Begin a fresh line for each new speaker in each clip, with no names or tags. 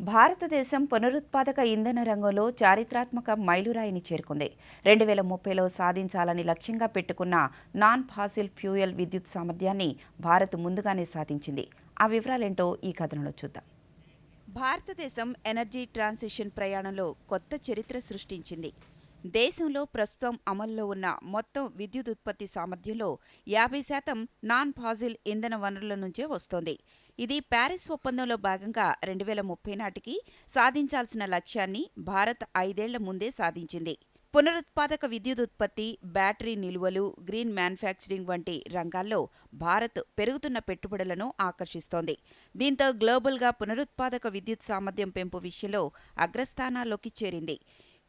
భారతదేశం పునరుత్పాదక ఇంధన రంగంలో చారిత్రాత్మక మైలురాయిని చేరుకుంది. రెండు వేల ముప్పైలో సాధించాలని లక్ష్యంగా పెట్టుకున్న నాన్ ఫాసిల్ ఫ్యూయల్ విద్యుత్ సామర్థ్యాన్ని భారత్ ముందుగానే సాధించింది. ఆ వివరాలేంటో ఈ కథనంలో చూద్దాం. భారతదేశం ఎనర్జీ ట్రాన్సిషన్ ప్రయాణంలో కొత్త చరిత్ర సృష్టించింది. దేశంలో ప్రస్తుతం అమల్లో ఉన్న మొత్తం విద్యుత్ ఉత్పత్తి సామర్థ్యంలో యాభై శాతం నాన్ ఫాజిల్ ఇంధన వనరుల నుంచే వస్తోంది. ఇది ప్యారిస్ ఒప్పందంలో భాగంగా రెండు వేల ముప్పై నాటికి సాధించాల్సిన లక్ష్యాన్ని భారత్ ఐదేళ్ళ ముందే సాధించింది. పునరుత్పాదక విద్యుత్ ఉత్పత్తి బ్యాటరీ నిలువలు గ్రీన్ మ్యానుఫ్యాక్చరింగ్ వంటి రంగాల్లో భారత్ పెరుగుతున్న పెట్టుబడులను ఆకర్షిస్తోంది. దీంతో గ్లోబల్గా పునరుత్పాదక విద్యుత్ సామర్థ్యం పెంపు విషయంలో అగ్రస్థానాల్లోకి చేరింది.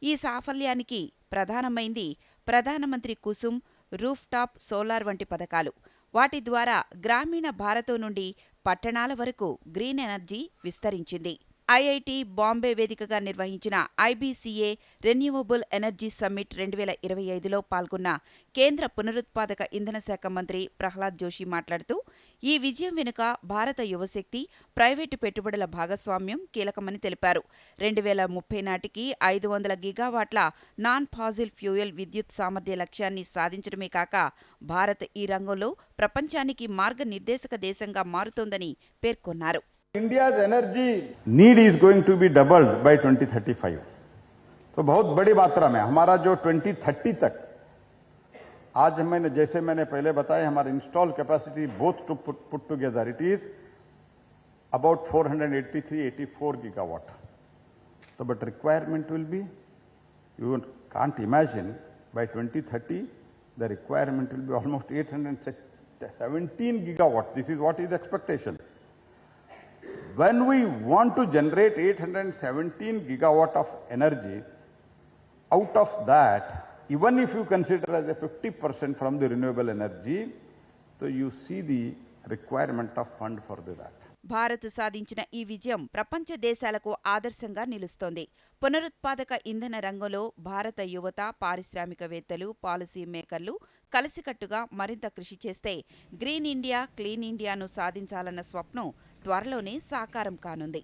ఈ సాఫల్యానికి ప్రధానమైంది ప్రధానమంత్రి కుసుమ్ రూఫ్ టాప్ సోలార్ వంటి పథకాలు. వాటి ద్వారా గ్రామీణ భారతం నుండి పట్టణాల వరకు గ్రీన్ ఎనర్జీ విస్తరించింది. ఐఐటి బాంబే వేదికగా నిర్వహించిన ఐబీసీఏ రెన్యూవబుల్ ఎనర్జీ సమ్మిట్ రెండు వేల ఇరవై ఐదులో పాల్గొన్న కేంద్ర పునరుత్పాదక ఇంధన శాఖ మంత్రి ప్రహ్లాద్ జోషి మాట్లాడుతూ ఈ విజయం వెనుక భారత యువశక్తి ప్రైవేటు పెట్టుబడుల భాగస్వామ్యం కీలకమని తెలిపారు. రెండు వేల ముప్పై నాటికి ఐదు వందల గిగావాట్ల నాన్ ఫాజిల్ ఫ్యూయల్ విద్యుత్ సామర్థ్య లక్ష్యాన్ని సాధించడమే కాక భారత్ ఈ రంగంలో ప్రపంచానికి మార్గనిర్దేశక దేశంగా మారుతోందని పేర్కొన్నారు.
India energy need is going to be doubled by 2035 तो बहुत बड़ी मात्रा में, हमारा जो 2030 तक, आज मैंने, जैसे मैंने पहले बताया, हमारा install capacity both to put together it is about 483-84 gigawatt तो but requirement will be you can't imagine by 2030 the requirement will be almost 817 gigawatt this is what is expectation when we want to generate 817 gigawatt of energy, out of that, even if you consider as a 50% from the renewable energy, so you see the requirement of fund for that.
Bharat సాధించిన ఈ విజయం ప్రపంచ దేశాలకు ఆదర్శంగా నిలుస్తోంది. పునరుత్పాదక ఇంధన రంగంలో భారత యువత పారిశ్రామికవేత్తలు పాలసీ మేకర్లు కలిసికట్టుగా మరింత కృషి చేస్తే గ్రీన్ ఇండియా క్లీన్ ఇండియాను సాధించాలన్న స్వప్నం త్వరలోనే సాకారం కానుంది.